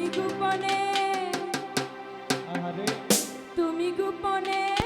তুমি গোপনে। তুমি গোপনে।